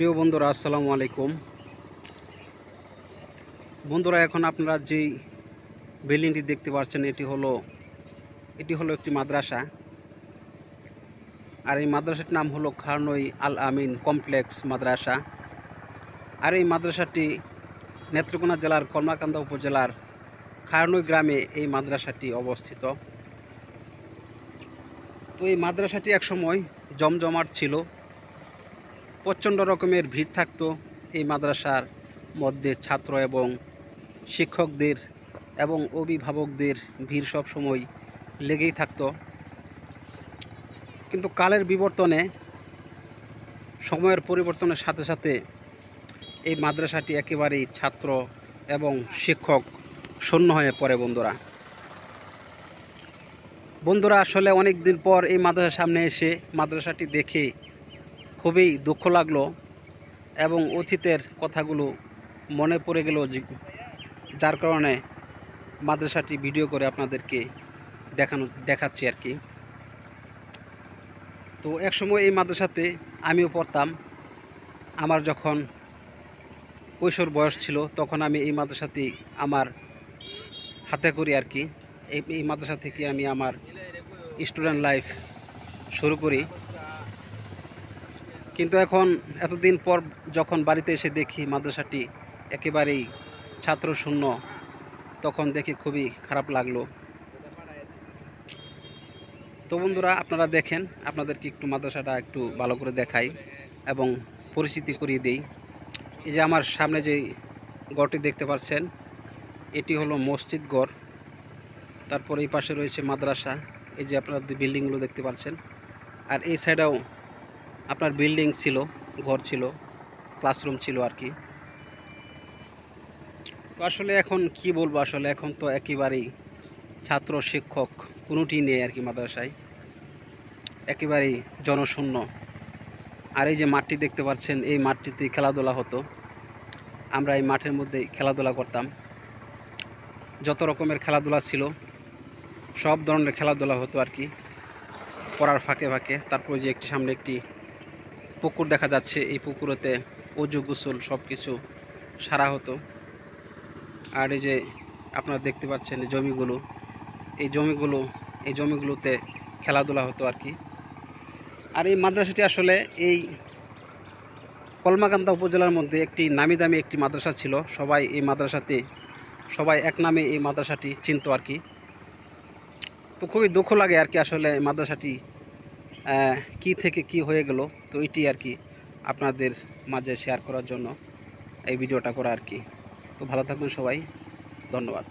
প্রিয় বন্ধুরা, আসসালামু আলাইকুম। বন্ধুরা, এখন আপনারা যেই বিল্ডিংটি দেখতে পাচ্ছেন, এটি হলো এটি হলো একটি মাদ্রাসা। আর এই মাদ্রাসাটির নাম হলো খারনই আল আমিন কমপ্লেক্স মাদ্রাসা। আর এই মাদ্রাসাটি নেত্রকোনা জেলার কলমাকান্দা উপজেলার খারনই গ্রামে এই মাদ্রাসাটি অবস্থিত। তো এই মাদ্রাসাটি একসময় জমজমাট ছিল। প্রচণ্ড রকমের ভিড় থাকতো এই মাদ্রাসার মধ্যে ছাত্র এবং শিক্ষকদের এবং অভিভাবকদের ভিড় সব সময় লেগেই থাকতো। কিন্তু কালের বিবর্তনে, সময়ের পরিবর্তনের সাথে সাথে এই মাদ্রাসাটি একেবারেই ছাত্র এবং শিক্ষক শূন্য হয়ে পড়ে বন্ধুরা। বন্ধুরা, আসলে অনেক দিন পর এই মাদ্রাসার সামনে এসে মাদ্রাসাটি দেখে খুবই দুঃখ লাগল এবং অতীতের কথাগুলো মনে পড়ে গেল যার কারণে মাদ্রাসাটি ভিডিও করে আপনাদেরকে দেখানো, দেখাচ্ছি আর কি। তো একসময় এই মাদ্রাসাতে আমিও পড়তাম। আমার যখন কৈশোর বয়স ছিল, তখন আমি এই মাদ্রাসাতেই আমার হাতে করি আর কি। এই মাদ্রাসা থেকে আমি আমার স্টুডেন্ট লাইফ শুরু করি। কিন্তু এখন এতদিন পর যখন বাড়িতে এসে দেখি মাদ্রাসাটি একেবারেই ছাত্র শূন্য তখন দেখে খুবই খারাপ লাগল। তো বন্ধুরা, আপনারা দেখেন, আপনাদেরকে একটু মাদ্রাসাটা একটু ভালো করে দেখাই এবং পরিচিতি করিয়ে দেই। এই যে আমার সামনে যে গড়টি দেখতে পাচ্ছেন, এটি হলো মসজিদ গড় তারপর এই পাশে রয়েছে মাদ্রাসা। এই যে আপনারা বিল্ডিংগুলো দেখতে পাচ্ছেন, আর এই সাইডেও আপনার বিল্ডিং ছিল, ঘর ছিল ক্লাসরুম ছিল আর কি। তো আসলে এখন কি বলব, আসলে এখন তো একেবারেই ছাত্র, শিক্ষক কোনোটি নেই আর কি মাদ্রাসায়। একেবারেই জনশূন্য। আর এই যে মাঠটি দেখতে পাচ্ছেন, এই মাঠটিতে খেলাধুলা হতো। আমরা এই মাঠের মধ্যেই খেলাধুলা করতাম। যত রকমের খেলাধুলা ছিল, সব ধরনের খেলাধুলা হতো আর কি। পড়ার ফাঁকে ফাঁকে, তারপর যে একটি সামনে একটি পুকুর দেখা যাচ্ছে, এই পুকুরেতে অজু গোসল সব কিছু সারা হতো। আর এই যে আপনারা দেখতে পাচ্ছেন জমিগুলো, এই জমিগুলো, এই জমিগুলোতে খেলাধুলা হতো আর কি। আর এই মাদ্রাসাটি আসলে এই কলমাকান্দা উপজেলার মধ্যে একটি নামি দামি একটি মাদ্রাসা ছিল। সবাই এই মাদ্রাসাতে, সবাই এক নামে এই মাদ্রাসাটি চিনত আর কি। তো খুবই দুঃখ লাগে আর কি আসলে মাদ্রাসাটি কি থেকে কি হয়ে গেল? তো এটি আর কি আপনাদের মাঝে শেয়ার করার জন্য এই ভিডিওটা করা আর কি। তো ভালো থাকবেন সবাই। ধন্যবাদ।